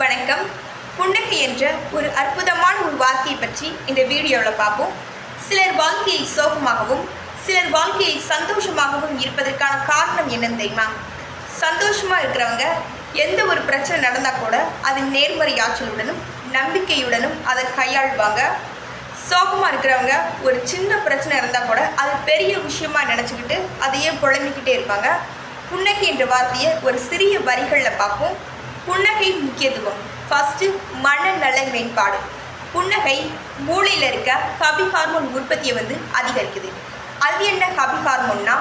வணக்கம். புன்னகை என்ற ஒரு அற்புதமான ஒரு வார்த்தையை பற்றி இந்த வீடியோவில் பார்ப்போம். சிலர் வாழ்க்கையை சோகமாகவும் சிலர் வாழ்க்கையை சந்தோஷமாகவும் இருப்பதற்கான காரணம் என்னன்னு தெரியுமா? சந்தோஷமாக இருக்கிறவங்க எந்த ஒரு பிரச்சனை நடந்தால் கூட அது நேர்மறை ஆற்றலுடனும் நம்பிக்கையுடனும் அதை கையாள்வாங்க. சோகமாக இருக்கிறவங்க ஒரு சின்ன பிரச்சனை இருந்தால் கூட அது பெரிய விஷயமா நினச்சிக்கிட்டு அதையே புழம்பிக்கிட்டே இருப்பாங்க. புன்னகை என்ற வார்த்தையை ஒரு சிறிய வரிகளில் பார்ப்போம். புன்னகை முக்கியத்துவம். ஃபஸ்ட்டு மனநல மேம்பாடு. புன்னகை மூளையில் இருக்க கபி ஹார்மோன் உற்பத்தியை வந்து அதிகரிக்குது. அது என்ன கபி ஹார்மோன்னா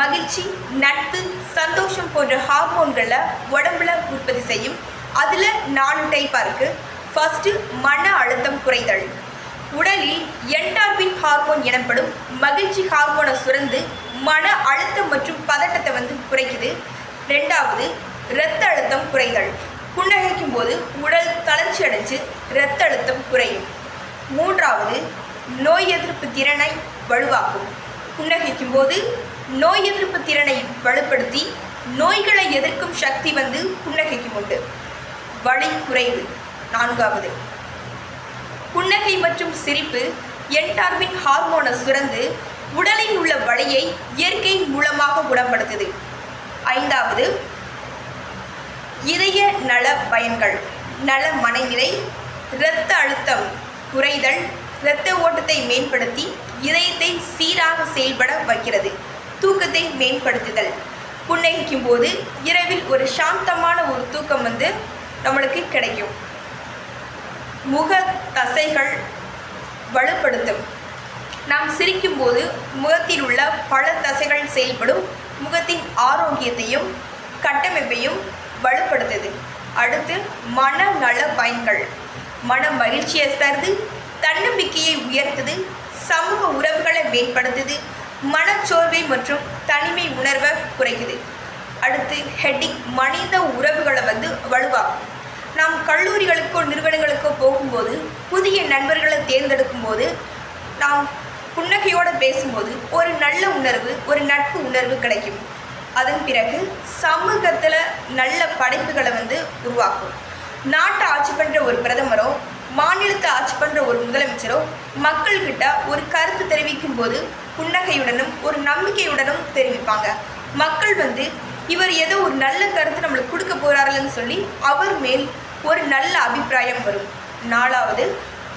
மகிழ்ச்சி நட்பு சந்தோஷம் போன்ற ஹார்மோன்களை உடம்புல உற்பத்தி செய்யும். அதில் நாலு டைப்பாக இருக்குது ஃபஸ்ட்டு மன அழுத்தம் குறைதல். உடலில் என்டார்பின் ஹார்மோன் எனப்படும் மகிழ்ச்சி ஹார்மோனை சுரந்து மன அழுத்தம் மற்றும் பதட்டத்தை வந்து குறைக்குது. ரெண்டாவது இரத்த அழுத்தம் குறைதல் புன்னகைக்கும் போது உடல் தளர்ச்சி அடைஞ்சு இரத்த அழுத்தம் குறையும். மூன்றாவது நோய் எதிர்ப்பு திறனை வலுவாக்கும். புன்னகைக்கும் போது நோய் எதிர்ப்பு திறனை வலுப்படுத்தி நோய்களை எதிர்க்கும் சக்தி வந்து புன்னகைக்கும் உண்டு. வலி குறைவு. நான்காவது புன்னகை மற்றும் சிரிப்பு என்டார்பின் ஹார்மோனை சுரந்து உடலில் உள்ள வலியை இயற்கை மூலமாக குணப்படுத்துது. ஐந்தாவது நல பயன்கள். நல மனநிலை இரத்த அழுத்தம் குறைதல் இரத்த ஓட்டத்தை மேம்படுத்தி இதயத்தை சீராக செயல்பட வைக்கிறது. தூக்கத்தை மேம்படுத்துதல். புன்னகைக்கும் போது இரவில் ஒரு சாந்தமான ஒரு தூக்கம் வந்து நம்மளுக்கு கிடைக்கும். முக தசைகள் வலுப்படுத்தும். நாம் சிரிக்கும்போது முகத்தில் உள்ள பல தசைகள் செயல்படும். முகத்தின் ஆரோக்கியத்தையும் கட்டமைப்பையும் வலுப்படுத்துது. அடுத்து மனநல பயன்கள். மன மகிழ்ச்சியை தருது தன்னம்பிக்கையை உயர்த்துது சமூக உறவுகளை மேம்படுத்துது மனச்சோர்வை மற்றும் தனிமை உணர்வை குறைக்குது. அடுத்து ஹெட்டிங் மனித உறவுகளை வந்து வலுவாகும் நாம் கல்லூரிகளுக்கோ நிறுவனங்களுக்கோ போகும்போது புதிய நண்பர்களை தேர்ந்தெடுக்கும் போது நாம் புன்னகையோடு பேசும்போது ஒரு நல்ல உணர்வு ஒரு நட்பு உணர்வு கிடைக்கும். அதன் பிறகு சமூகத்தில் நல்ல படைப்புகளை வந்து உருவாக்கும். நாட்டை ஆட்சி பண்ணுற ஒரு பிரதமரோ மாநிலத்தை ஆட்சி பண்ணுற ஒரு முதலமைச்சரோ மக்கள்கிட்ட ஒரு கருத்து தெரிவிக்கும் போது புன்னகையுடனும் ஒரு நம்பிக்கையுடனும் தெரிவிப்பாங்க. மக்கள் வந்து இவர் ஏதோ ஒரு நல்ல கருத்து நம்மளுக்கு கொடுக்க போகிறாருன்னு சொல்லி அவர் மேல் ஒரு நல்ல அபிப்பிராயம் வரும். நாலாவது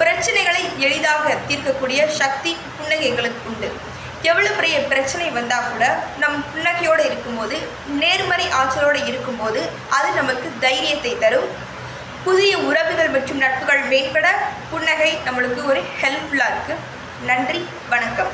பிரச்சனைகளை எளிதாக தீர்க்கக்கூடிய சக்தி புன்னகைகளுக்கு உண்டு. எவ்வளோ பெரிய பிரச்சனை வந்தால் கூட நம் புன்னகையோடு இருக்கும்போது நேர்மறை ஆற்றலோடு இருக்கும்போது அது நமக்கு தைரியத்தை தரும். புதிய உறவுகள் மற்றும் நட்புகள் மேம்பட புன்னகை நம்மளுக்கு ஒரு ஹெல்ப்ஃபுல்லாக இருக்குது நன்றி வணக்கம்.